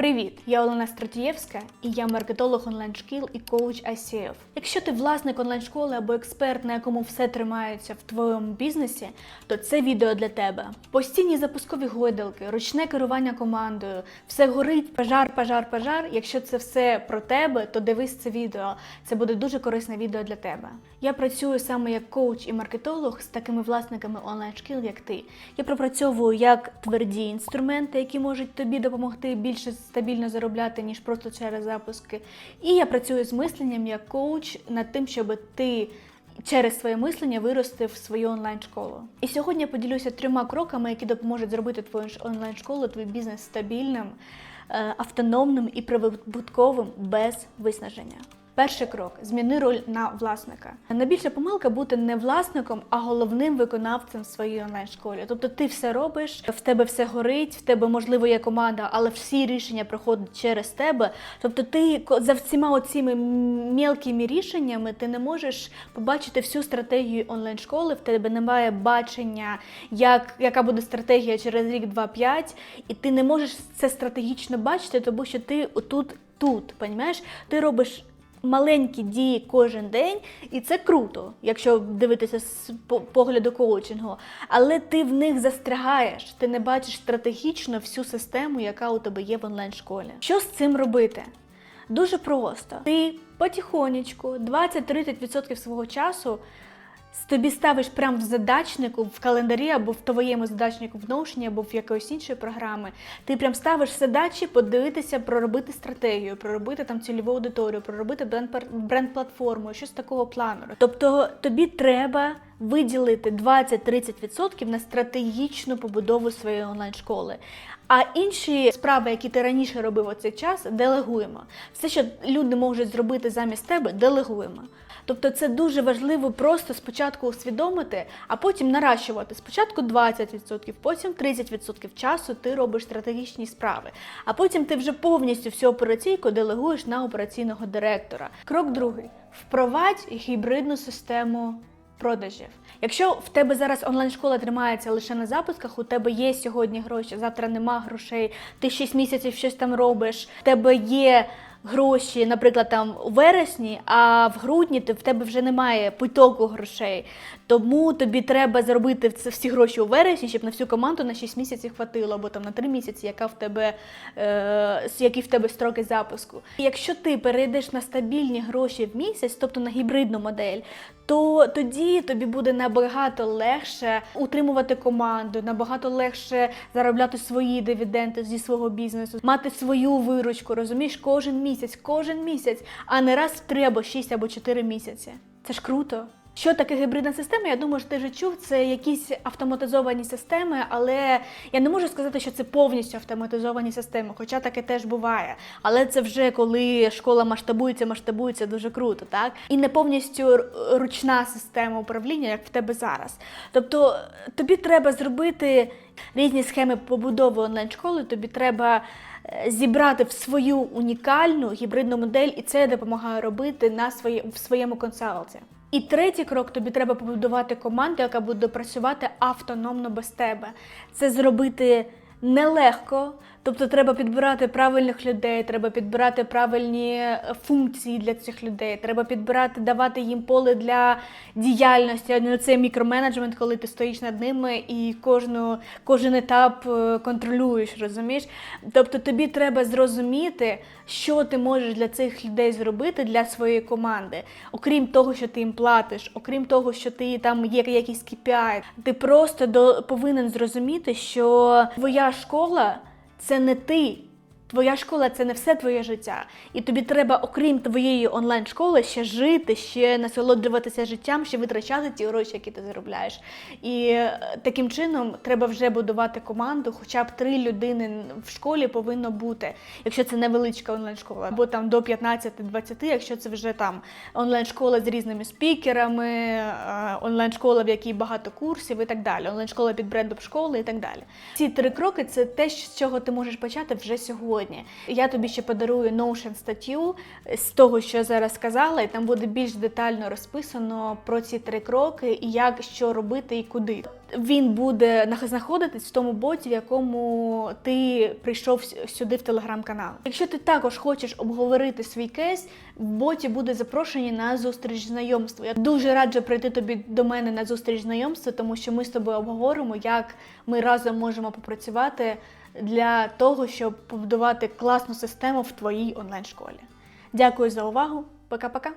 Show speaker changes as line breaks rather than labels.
Привіт! Я Олена Стратієвська і я маркетолог онлайн-шкіл і коуч ICF. Якщо ти власник онлайн-школи або експерт, на якому все тримається в твоєму бізнесі, то це відео для тебе. Постійні запускові гойдалки, ручне керування командою, все горить, пожар, пожар, пожар. Якщо це все про тебе, то дивись це відео. Це буде дуже корисне відео для тебе. Я працюю саме як коуч і маркетолог з такими власниками онлайн-шкіл, як ти. Я пропрацьовую як тверді інструменти, які можуть тобі допомогти більше стабільно заробляти, ніж просто через запуски. І я працюю з мисленням як коуч над тим, щоб ти. Через своє мислення виростив свою онлайн-школу. І сьогодні я поділюся трьома кроками, які допоможуть зробити твою онлайн-школу, твій бізнес стабільним, е, автономним і прибутковим без виснаження. Перший крок зміни роль на власника. Найбільша помилка бути не власником, а головним виконавцем в своїй онлайн-школі. Тобто ти все робиш, в тебе все горить, в тебе можливо є команда, але всі рішення проходять через тебе. Тобто, ти за всіма оціми мілкими рішеннями ти не можеш побачити всю стратегію онлайн-школи. В тебе немає бачення, як, яка буде стратегія через рік, два, п'ять, і ти не можеш це стратегічно бачити, тому що ти отут, тут, понімаєш? Ти робиш маленькі дії кожен день, і це круто, якщо дивитися з погляду коучингу. Але ти в них застрягаєш, ти не бачиш стратегічно всю систему, яка у тебе є в онлайн-школі. Що з цим робити? Дуже просто. Ти потихонечку, 20-30% свого часу тобі ставиш прямо в задачнику, в календарі або в твоєму задачнику в Notion, або в якоїсь іншої програми. Ти прям ставиш задачі подивитися, проробити стратегію, проробити там цільову аудиторію, проробити бренд- бренд-платформу, щось такого плану. Тобто тобі треба виділити 20-30% на стратегічну побудову своєї онлайн-школи. А інші справи, які ти раніше робив у цей час, делегуємо. Все, що люди можуть зробити замість тебе, делегуємо. Тобто це дуже важливо просто спочатку усвідомити, а потім наращувати. Спочатку 20%, потім 30% часу ти робиш стратегічні справи, а потім ти вже повністю всю операційку делегуєш на операційного директора. Крок другий: впровадь гібридну систему продажів. Якщо в тебе зараз онлайн-школа тримається лише на запусках, у тебе є сьогодні гроші, завтра нема грошей, ти 6 місяців щось там робиш, в тебе є гроші, наприклад, там у вересні, а в грудні ти, в тебе вже немає потоку грошей. Тому тобі треба заробити всі гроші у вересні, щоб на всю команду на 6 місяців хватило, або там на 3 місяці, яка в тебе, е, які в тебе строки запуску. І якщо ти перейдеш на стабільні гроші в місяць, тобто на гібридну модель, то тоді тобі буде набагато легше утримувати команду, набагато легше заробляти свої дивіденди зі свого бізнесу, мати свою виручку, розумієш, кожен місяць, кожен місяць, а не раз в три або шість або чотири місяці. Це ж круто. Що таке гібридна система? Я думаю, що ти вже чув, це якісь автоматизовані системи, але я не можу сказати, що це повністю автоматизовані системи, хоча таке теж буває. Але це вже коли школа масштабується, масштабується дуже круто, так? І не повністю ручна система управління, як в тебе зараз. Тобто тобі треба зробити різні схеми побудови онлайн-школи, тобі треба зібрати в свою унікальну гібридну модель, і це я допомагаю робити на своє, в своєму консалті. І третій крок тобі треба побудувати команду, яка буде працювати автономно без тебе. Це зробити нелегко. Тобто треба підбирати правильних людей, треба підбирати правильні е, функції для цих людей, треба підбирати, давати їм поле для діяльності. а не це мікроменеджмент, коли ти стоїш над ними і кожну, кожен етап е, контролюєш, розумієш? Тобто тобі треба зрозуміти, що ти можеш для цих людей зробити для своєї команди, окрім того, що ти їм платиш, окрім того, що ти там є якийсь KPI, ти просто до, повинен зрозуміти, що твоя школа це не ти. Твоя школа це не все твоє життя. І тобі треба, окрім твоєї онлайн-школи, ще жити, ще насолоджуватися життям, ще витрачати ті гроші, які ти заробляєш. І е, таким чином треба вже будувати команду, хоча б три людини в школі повинно бути, якщо це невеличка онлайн-школа, або там до 15-20, якщо це вже там онлайн-школа з різними спікерами, е, онлайн-школа, в якій багато курсів і так далі, онлайн-школа під брендом школи і так далі. Ці три кроки це те, з чого ти можеш почати вже сьогодні. Я тобі ще подарую Notion статтю з того, що я зараз сказала, і там буде більш детально розписано про ці три кроки і як що робити і куди. Він буде знаходитись в тому боті, в якому ти прийшов сюди в телеграм-канал. Якщо ти також хочеш обговорити свій кейс, в боті буде запрошення на зустріч знайомства. Я дуже раджу прийти тобі до мене на зустріч знайомства, тому що ми з тобою обговоримо, як ми разом можемо попрацювати для того, щоб побудувати класну систему в твоїй онлайн-школі. Дякую за увагу. Пока-пока.